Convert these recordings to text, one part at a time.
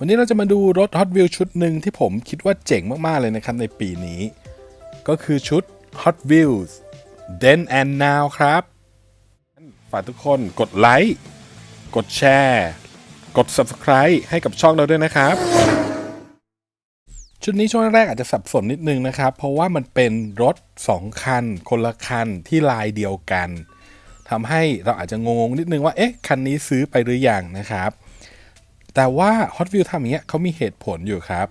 วันนี้เราจะมาดูรถ Hot Wheels ชุดหนึ่งที่ผมคิดว่าเจ๋งมาก ๆ เลยนะครับในปีนี้ ก็คือชุด Hot Wheels Then and Now ครับ ฝากทุกคนกดไลค์ กดแชร์ กด Subscribe ให้กับช่องเราด้วยนะครับ ชุดนี้ช่วงแรกอาจจะสับสนนิดนึงนะครับ เพราะว่ามันเป็นรถ 2 คัน คนละคันที่ลายเดียวกันทำให้เราอาจจะงงนิดนึงว่า เอ๊ะ คันนี้ซื้อไปหรือยังนะครับ แต่ว่า Hot Wheels ทำอย่างเงี้ยเขามีเหตุผลอยู่ครับ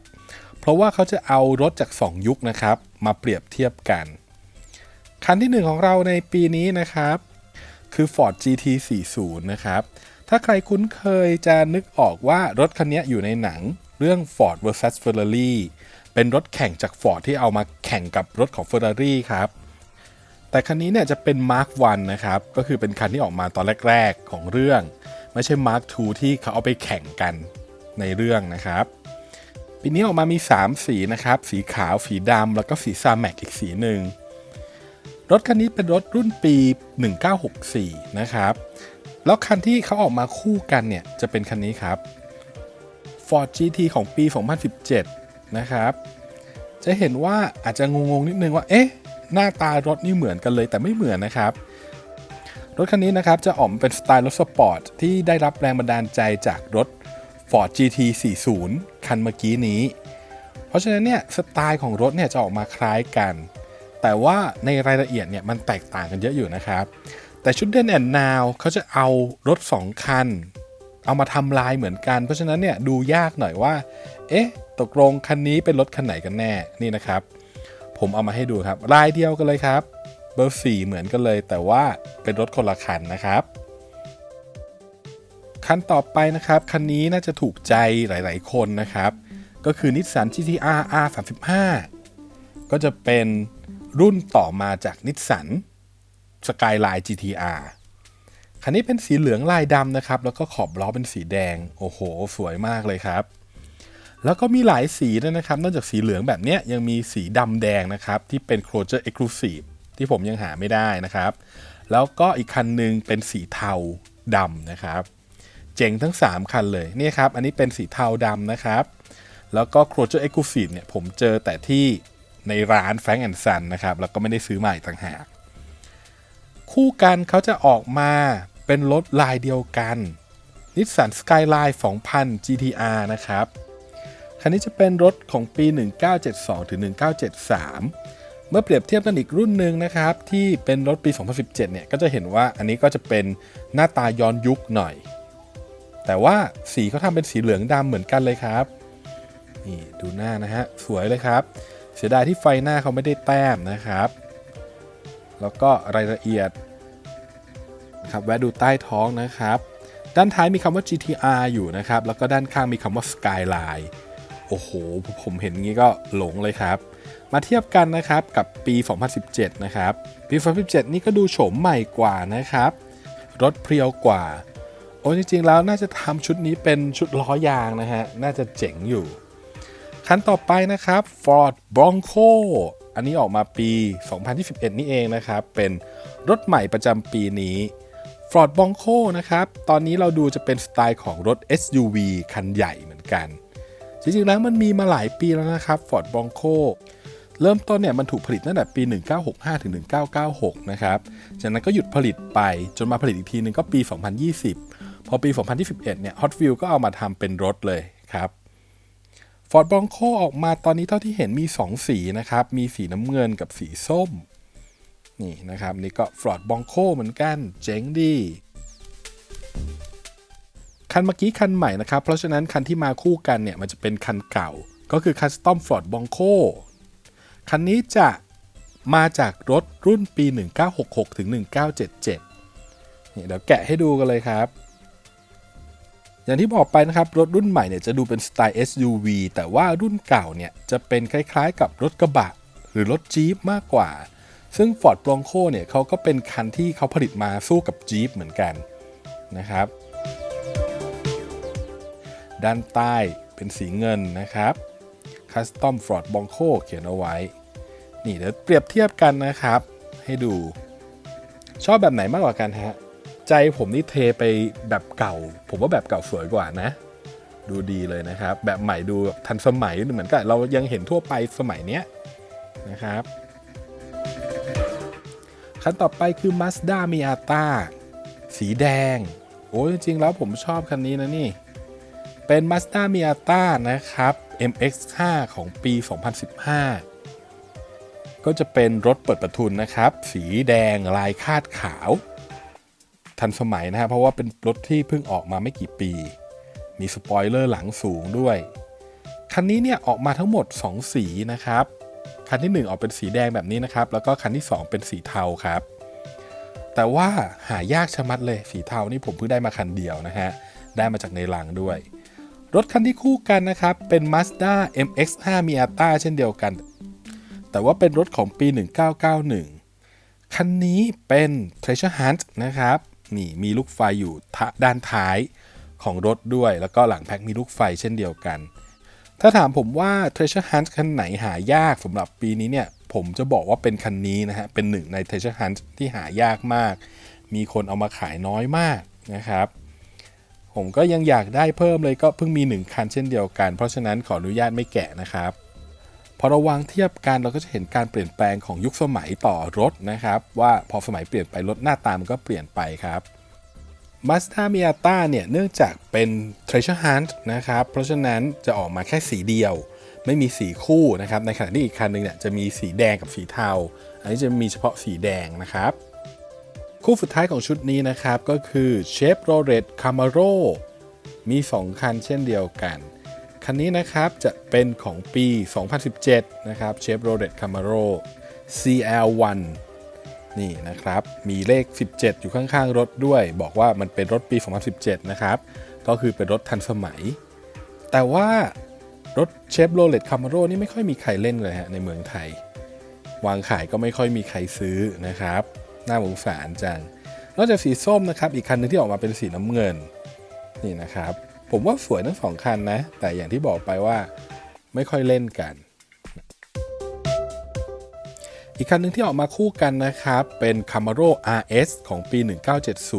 เพราะว่าเขาจะเอารถจาก 2 ยุคนะครับ มาเปรียบเทียบกัน คันที่หนึ่งของเราในปีนี้นะครับ คือ Ford GT 40นะครับ ถ้าใครคุ้นเคยจะนึกออกว่ารถคันนี้อยู่ในหนังเรื่อง Ford vs Ferrari เป็นรถแข่งจาก Ford ที่เอามาแข่งกับรถของ Ferrari ครับแต่คันนี้เนี่ยจะเป็น Mark 1นะครับ ก็คือเป็นคันที่ออกมาตอนแรก ๆ ของเรื่อง ไม่ใช่ Mark 2ที่เขาเอาไปแข่งกันในเรื่องนะครับปีนี้ออกมามี 3 สีนะครับ สีขาว สีดำ แล้วก็สีซาแม็กอีกสีหนึ่ง รถคันนี้เป็นรถรุ่นปี 1964 นะครับ แล้วคันที่เขาออกมาคู่กันเนี่ย จะเป็นคันนี้ครับ Ford GT ของปี 2017 นะครับ จะเห็นว่าอาจจะงงๆนิดนึงว่า เอ๊ะ หน้าตารถนี่เหมือนกันเลยแต่ไม่เหมือนนะครับ รถคันนี้นะครับจะออกเป็นสไตล์รถสปอร์ตที่ได้รับแรงบันดาลใจจากรถ Ford GT 40คันเมื่อกี้นี้ เพราะฉะนั้นเนี่ยสไตล์ของรถเนี่ยจะออกมาคล้ายกัน แต่ว่าในรายละเอียดเนี่ยมันแตกต่างกันเยอะอยู่นะครับ แต่ชุดเด่นแอนนาวเขาจะเอารถ 2 คัน เอามาทำลายเหมือนกัน เพราะฉะนั้นเนี่ยดูยากหน่อยว่า เอ๊ะ ตกลงคันนี้เป็นรถคันไหนกันแน่นี่นะครับ ผมเอามาให้ดูครับลายเดียวกันเลยครับ เบอร์สี่เหมือนกันเลย แต่ว่าเป็นรถคนละคันนะครับ คันต่อไปนะครับ คันนี้น่าจะถูกใจหลาย ๆ คนนะครับ ก็คือ Nissan GT-R R35 ก็จะเป็นรุ่นต่อมาจากนิสสัน Skyline GT-R คันนี้เป็นสีเหลืองลายดำนะครับ แล้วก็ขอบล้อเป็นสีแดง โอ้โห สวยมากเลยครับ แล้วก็มีหลายสีด้วยนะครับ นอกจากสีเหลืองแบบนี้ยยังมีสีดำแดงนะครับ ที่เป็น Closure Exclusive ที่ผมยังหาไม่ได้นะครับ แล้วก็อีกคันหนึ่งเป็นสีเทาดำนะครับ เจ๋งทั้ง 3 คันเลยนี่ครับ อันนี้เป็นสีเทาดำนะครับ แล้วก็ Closure Exclusive เนี่ยผมเจอแต่ที่ในร้าน Frank and Son นะครับ แล้วก็ไม่ได้ซื้อมาอีกต่างหาก คู่กันเขาจะออกมาเป็นรถลายเดียวกัน Nissan Skyline 2000 GTR นะครับ คันนี้จะเป็นรถของปี 1972 ถึง 1973 เมื่อเปรียบเทียบกันอีกรุ่นหนึ่งนะครับ ที่เป็นรถปี 2017 เนี่ย ก็จะเห็นว่าอันนี้ก็จะเป็นหน้าตาย้อนยุคหน่อย แต่ว่าสีเขาทำเป็นสีเหลืองดำเหมือนกันเลยครับนี่ดูหน้านะฮะ สวยเลยครับ เสียดายที่ไฟหน้าเขาไม่ได้แต้มนะครับ แล้วก็รายละเอียดนะครับแวะดูใต้ท้องนะครับ ด้านท้ายมีคำว่า GTR อยู่นะครับ แล้วก็ด้านข้างมีคำว่า Skyline โอ้โห ผมเห็นงี้ก็หลงเลยครับ มาเทียบกันนะครับกับปี 2017 นะครับ ปี 2017 นี่ก็ดูโฉมใหม่กว่านะครับ รถเพรียวกว่า โอ้จริงๆแล้วน่าจะทำชุดนี้เป็นชุดล้อยางนะฮะ น่าจะเจ๋งอยู่ คันต่อไปนะครับ Ford Bronco อันนี้ออกมาปี 2021 นี่เองนะครับ เป็นรถใหม่ประจำปีนี้ Ford Bronco นะครับ ตอนนี้เราดูจะเป็นสไตล์ของรถ SUV คันใหญ่เหมือนกัน จริงๆแล้วมันมีมาหลายปีแล้วนะครับ Ford Bronco เริ่มต้นเนี่ยมันถูกผลิตตั้งแต่ปี 1965 ถึง 1996 นะครับ จากนั้นก็หยุดผลิตไปจนมาผลิตอีกทีหนึ่งก็ปี 2020 พอปี 2021 เนี่ย Hot Wheels ก็เอามาทำเป็นรถเลยครับ Ford Bronco ออกมาตอนนี้เท่าที่เห็นมี 2 สีนะครับ มีสีน้ำเงินกับสีส้ม นี่นะครับ นี่ก็ Ford Bronco เหมือนกัน เจ๋งดี คันเมื่อกี้คันใหม่นะครับ เพราะฉะนั้นคันที่มาคู่กันเนี่ยมันจะเป็นคันเก่า ก็คือ Custom Ford Bronco คันนี้จะมาจากรถรุ่นปี 1966 ถึง 1977 นี่เดี๋ยวแกะให้ดูกันเลยครับ อย่างที่บอกไปนะครับ รถรุ่นใหม่เนี่ยจะดูเป็นสไตล์ SUV แต่ว่ารุ่นเก่าเนี่ยจะเป็นคล้ายๆกับรถกระบะ หรือรถจี๊ปมากกว่า ซึ่ง Ford Bronco เนี่ยเขาก็เป็นคันที่เขาผลิตมาสู้กับจี๊ปเหมือนกันนะครับ ด้านใต้เป็นสีเงินนะครับ Custom Ford Bronco เขียนเอาไว้ นี่เดี๋ยวเปรียบเทียบกันนะครับ ให้ดู ชอบแบบไหนมากกว่ากันฮะ ใจผมนี่เทไปแบบเก่า ผมว่าแบบเก่าสวยกว่านะ ดูดีเลยนะครับ แบบใหม่ดูทันสมัยเหมือนกับเรายังเห็นทั่วไปสมัยเนี้ยนะครับคันต่อไปคือ Mazda Miata สีแดง โอ้ยจริงๆแล้วผมชอบคันนี้นะนี่ เป็น Mazda Miata นะครับ MX5 ของปี 2015 ก็จะเป็นรถเปิดประทุนนะครับ สีแดงลายคาดขาว ทันสมัยนะครับเพราะว่าเป็นรถที่เพิ่งออกมาไม่กี่ปี มีสปอยเลอร์หลังสูงด้วย คันนี้เนี่ยออกมาทั้งหมด 2 สีนะครับ คันที่ 1 ออกเป็นสีแดงแบบนี้นะครับ แล้วก็คันที่ 2 เป็นสีเทาครับ แต่ว่าหายากชะมัดเลยสีเทานี่ผมเพิ่งได้มาคันเดียวนะฮะได้มาจากในลังด้วย รถคันที่คู่กันนะครับ เป็น Mazda MX-5 Miata เช่นเดียวกัน แต่ว่าเป็นรถของปี 1991 คันนี้เป็น Treasure Hunt นะครับ นี่มีลูกไฟอยู่ด้านท้ายของรถด้วย แล้วก็หลังแพ็คมีลูกไฟเช่นเดียวกัน ถ้าถามผมว่า Treasure Hunt คันไหนหายากสำหรับปีนี้เนี่ย ผมจะบอกว่าเป็นคันนี้นะฮะ เป็นหนึ่งใน Treasure Hunt ที่หายากมาก มีคนเอามาขายน้อยมากนะครับ ผมก็ยังอยากได้เพิ่มเลยก็เพิ่งมี 1 คันเช่นเดียวกัน เพราะฉะนั้นขออนุญาตไม่แกะนะครับ พอเราวางเทียบกันเราก็จะเห็นการเปลี่ยนแปลงของยุคสมัยต่อรถนะครับ ว่าพอสมัยเปลี่ยนไปรถหน้าตามันก็เปลี่ยนไปครับ Mazda Miata เนี่ยเนื่องจากเป็น Treasure Hunt นะครับ เพราะฉะนั้นจะออกมาแค่สีเดียว ไม่มีสีคู่นะครับ ในขณะที่อีกคันหนึ่งเนี่ยจะมีสีแดงกับสีเทา อันนี้จะมีเฉพาะสีแดงนะครับ คู่สุดท้ายของชุดนี้นะครับ ก็คือ Chevrolet Camaro มี 2 คันเช่นเดียวกัน คันนี้นะครับจะเป็นของปี 2017 นะครับ Chevrolet Camaro CL1 นี่นะครับ มีเลข 17 อยู่ข้างๆ รถด้วย บอกว่ามันเป็นรถปี 2017 นะครับ ก็คือเป็นรถทันสมัย แต่ว่ารถ Chevrolet Camaro นี่ไม่ค่อยมีใครเล่นเลยฮะในเมืองไทย วางขายก็ไม่ค่อยมีใครซื้อนะครับ น่าสงสารจัง นอกจากสีส้มนะครับ อีกคันหนึงที่ออกมาเป็นสีน้ำเงิน นี่นะครับ ผมว่าสวยทั้งสองคันนะ แต่อย่างที่บอกไปว่าไม่ค่อยเล่นกัน อีกคันหนึ่งที่ออกมาคู่กันนะครับ เป็น Camaro RS ของปี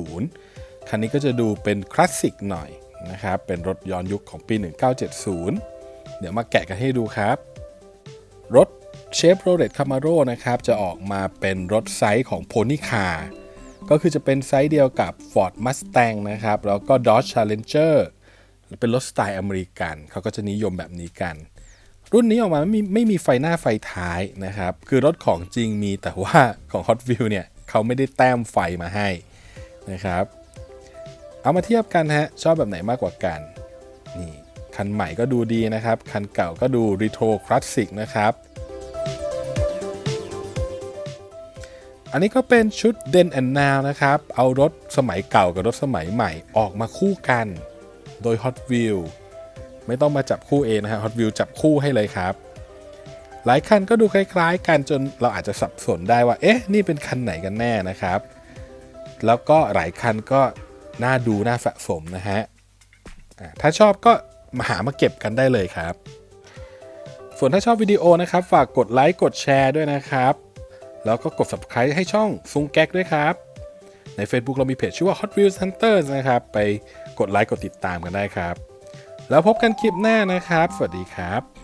1970 คันนี้ก็จะดูเป็นคลาสสิกหน่อยนะครับ เป็นรถย้อนยุคของปี 1970 เดี๋ยวมาแกะกันให้ดูครับ รถ Chevrolet Camaro นะครับจะออกมาเป็นรถไซส์ของ Pony Car ก็คือจะเป็นไซส์เดียวกับ Ford Mustang นะครับ แล้วก็ Dodge Challenger เป็นรถสไตล์อเมริกัน เขาก็จะนิยมแบบนี้กัน รุ่นนี้ออกมาไม่มีไม่มีไฟหน้าไฟท้ายนะครับ คือรถของจริงมีแต่ว่าของ Hot Wheels เนี่ยเขาไม่ได้แต้มไฟมาให้นะครับ เอามาเทียบกันฮะ ชอบแบบไหนมากกว่ากัน นี่ คันใหม่ก็ดูดีนะครับ คันเก่าก็ดูรีโทรคลาสสิกนะครับ อันนี้ก็เป็นชุด Den and Now นะครับ เอารถสมัยเก่ากับรถสมัยใหม่ออกมาคู่กัน โดย Hot Wheel ไม่ต้องมาจับคู่เองนะฮะ Hot Wheel จับคู่ให้เลยครับ หลายคันก็ดูคล้ายๆ กันจนเราอาจจะสับสนได้ว่า เอ๊ะ นี่เป็นคันไหนกันแน่นะครับ แล้วก็หลายคันก็น่าดูน่าสะสมนะฮะ ถ้าชอบก็มาหามาเก็บกันได้เลยครับ ส่วนถ้าชอบวิดีโอนะครับ ฝากกดไลค์กดแชร์ด้วยนะครับ แล้วก็กด subscribe ให้ช่องซุงแก๊กด้วยครับ ใน Facebook เรามีเพจชื่อว่า Hot Wheels Hunters นะครับ ไปกดไลค์กดติดตามกันได้ครับ แล้วพบกันคลิปหน้านะครับ สวัสดีครับ